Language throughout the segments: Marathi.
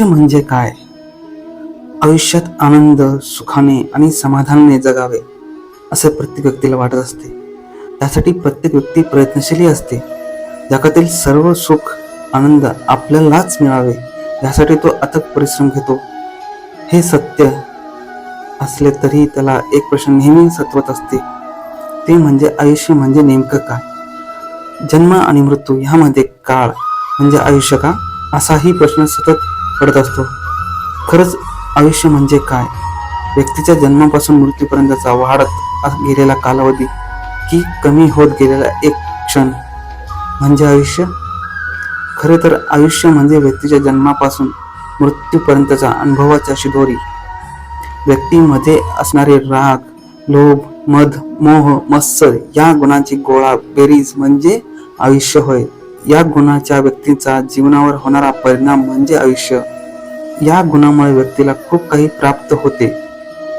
आयुष्य म्हणजे काय? आयुष्यात आनंद सुखाने आणि समाधानाने जगावे असे प्रत्येक व्यक्तीला वाटत असते. त्यासाठी प्रत्येक व्यक्ती प्रयत्नशीली असते. जगातील सर्व सुख आनंद आपल्यालाच मिळावे यासाठी तो अथक परिश्रम घेतो. हे सत्य असले तरी त्याला एक प्रश्न नेहमी सत्वत असते. ते म्हणजे आयुष्य म्हणजे नेमकं काय? जन्म आणि मृत्यू ह्यामध्ये काळ म्हणजे आयुष्य का? असाही प्रश्न सतत पडत असतो. खरंच आयुष्य म्हणजे काय? व्यक्तीच्या जन्मापासून मृत्यूपर्यंतचा वाढत गेलेला कालावधी की कमी होत गेलेला एक क्षण म्हणजे आयुष्य? खरे तर आयुष्य म्हणजे व्यक्तीच्या जन्मापासून मृत्यूपर्यंतचा अनुभवाच्या शिदोरी. व्यक्तीमध्ये असणारे राग लोभ मध मोह मत्सर या गुणांची गोळा बेरीज म्हणजे आयुष्य होय. या गुणाच्या व्यक्तीचा जीवनावर होणारा परिणाम म्हणजे आयुष्य. या गुणामुळे व्यक्तीला खूप काही प्राप्त होते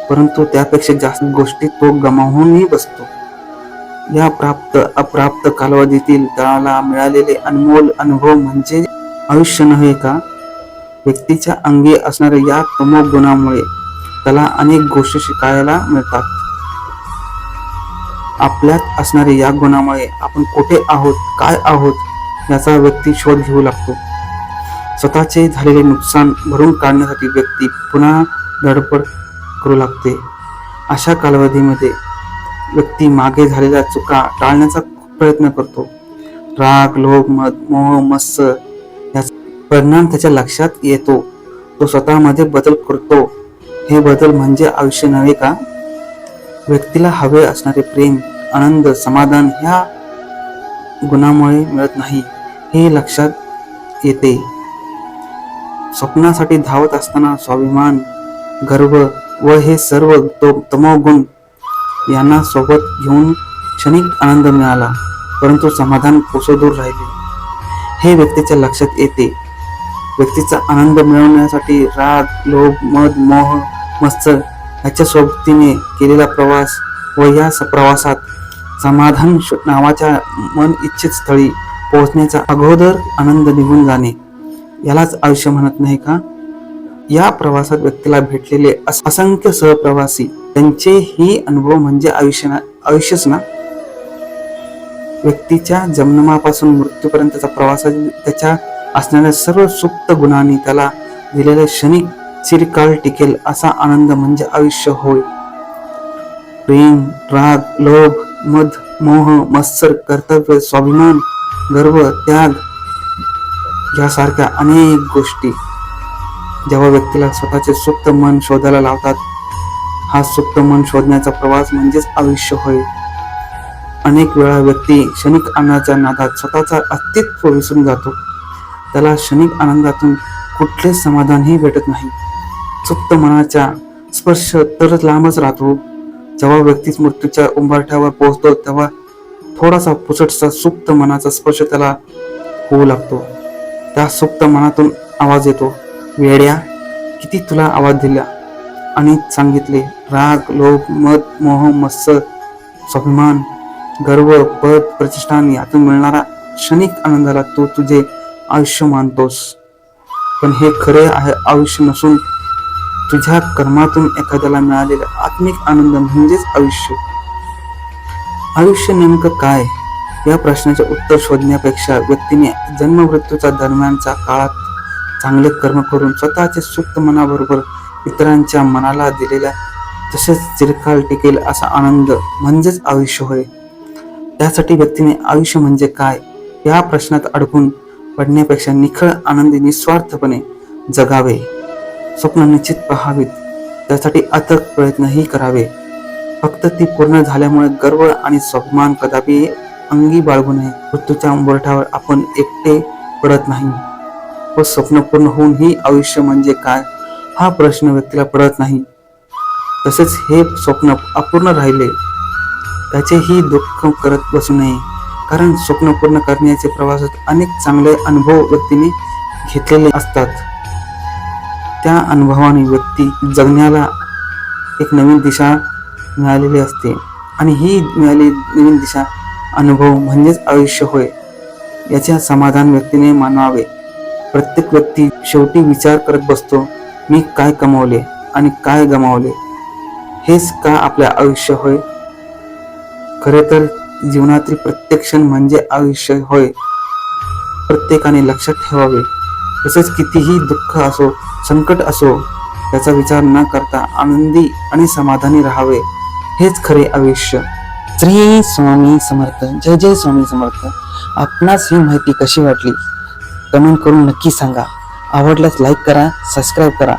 परंतु त्यापेक्षा जास्त गोष्टी तो गमावूनही बसतो. या प्राप्त अप्राप्त कालावधीतील त्याला मिळालेले अनमोल अनुभव म्हणजे आयुष्य नव्हे का? व्यक्तीच्या अंगी असणाऱ्या या तमो गुणामुळे त्याला अनेक गोष्टी शिकायला मिळतात. आपल्यात असणाऱ्या या गुणामुळे आपण कुठे आहोत काय आहोत याचा व्यक्ती शोध घेऊ लागतो. स्वतःचे झालेले नुकसान भरून काढण्यासाठी व्यक्ती पुन्हा धडपड करू लागते. अशा कालावधीमध्ये व्यक्ती मागे झालेल्या चुका टाळण्याचा प्रयत्न करतो. राग लोभ मद मोह मत्स याचा परिणाम त्याच्या लक्षात येतो. तो स्वतःमध्ये बदल करतो. हे बदल म्हणजे आयुष्य नव्हे का? व्यक्तीला हवे असणारे प्रेम आनंद समाधान ह्या गुणामुळे मिळत नाही. हे लक्षात येते. स्वप्नासाठी धावत असताना स्वाभिमान गर्व व हे सर्व तो- तमोगुण यांना सोबत घेऊन क्षणिक आनंद मिळाला परंतु समाधान कोसदूर राहिले. हे व्यक्तीच्या लक्षात येते. व्यक्तीचा आनंद मिळवण्यासाठी राग लोभ मद मोह मत्सर ह्याच्या सोबतीने केलेला प्रवास व या स- प्रवासात समाधान नावाच्या मन इच्छित स्थळी पोहोचण्याचा अगोदर आनंद निघून जाणे. यालाच आयुष्य म्हणत नाही का? या प्रवासात व्यक्तीला भेटलेले असंख्य सहप्रवासी त्यांचे ही अनुभव म्हणजे आयुष्य आयुष्यच ना? व्यक्तीच्या जन्मापासून मृत्यूपर्यंतचा प्रवास त्याच्या असणाऱ्या सर्व सुप्त गुणांनी त्याला दिलेल्या क्षणिक चिरकाळ टिकेल असा आनंद म्हणजे आयुष्य होय. प्रेम राग लोभ मध मोह मत्सर कर्तव्य स्वाभिमान गर्व त्याग यासारख्या अनेक गोष्टी जेव्हा व्यक्तीला स्वतःचे सुप्त मन शोधायला लावतात हा सुप्त मन शोधण्याचा प्रवास म्हणजेच आयुष्य होय. अनेक वेळा व्यक्ती क्षणिक आनंदाच्या नादात स्वतःचा अस्तित्व विसरून जातो. त्याला क्षणिक आनंदातून कुठलेच समाधानही भेटत नाही. सुप्त मनाच्या स्पर्श तरच लांबच राहतो. जेव्हा व्यक्ती मृत्यूच्या उंबरठ्यावर पोहोचतो तेव्हा थोडासा पुसटसा सुप्त मनाचा स्पर्श त्याला होऊ लागतो. त्या सुप्त मनातून आवाज येतो. वेड्या किती तुला आवाज दिला? आणि सांगितले राग लोभ मद मोह मत्स स्वाभिमान गर्व पद प्रतिष्ठान यातून मिळणारा क्षणिक आनंदाला तू तुझे आयुष्य मानतोस. पण हे खरे आहे आयुष्य नसून तुझ्या कर्मातून एखाद्याला मिळालेला आत्मिक आनंद म्हणजेच आयुष्य. आयुष्य नेमकं काय? या प्रश्नाचे उत्तर शोधण्यापेक्षा व्यक्तीने जन्म मृत्यूच्या दरम्यानच्या काळात चांगले कर्म करून स्वतःचे सुप्त मनाबरोबर इतरांच्या मनाला दिलेल्या तसेच चिरकाल टिकेल असा आनंद म्हणजेच आयुष्य होय. त्यासाठी व्यक्तीने आयुष्य म्हणजे काय? या प्रश्नात अडकून पडण्यापेक्षा निखळ आनंदी निस्वार्थपणे जगावे. स्वप्न निश्चित पहावीत. त्यासाठी अथक प्रयत्नही करावे. फक्त ती पूर्ण झाल्यामुळे गर्व आणि स्वाभिमान कदापि अंगी बाळगू नये. मृत्यूच्या उंबरठ्यावर आपण एकटे पडत नाही. व स्वप्न पूर्ण होऊन ही आयुष्य म्हणजे काय हा प्रश्न व्यक्तीला पडत नाही. तसेच हे स्वप्न अपूर्ण राहिले त्याचेही दुःख करत बसू नये. कारण स्वप्न पूर्ण करण्याचे प्रवासात अनेक चांगले अनुभव व्यक्तीने घेतलेले असतात. त्या अनुभवाने व्यक्ती जगण्याला एक नवीन दिशा मिळालेली असते. आणि ही मिळाली नवीन दिशा. अनुभव म्हणजेच आयुष्य होय. याचे समाधान व्यक्तीने मानवावे प्रत्येक व्यक्ती शेवटी विचार करत बसतो मी काय कमावले आणि काय गमावले? हेच का आपले आयुष्य होय? खरे तर जीवनातील प्रत्येक क्षण म्हणजे आयुष्य होय. प्रत्येकाने लक्षात ठेवावे. तसेच कितीही दुःख असो संकट असो याचा विचार न करता आनंदी आणि समाधानी राहावे. हेच खरे आयुष्य. श्री स्वामी समर्थ जय जय स्वामी समर्थ. आपणास ही माहिती कशी वाटली? कमेंट करून नक्की सांगा. आवडल्यास लाईक करा सबस्क्राईब करा.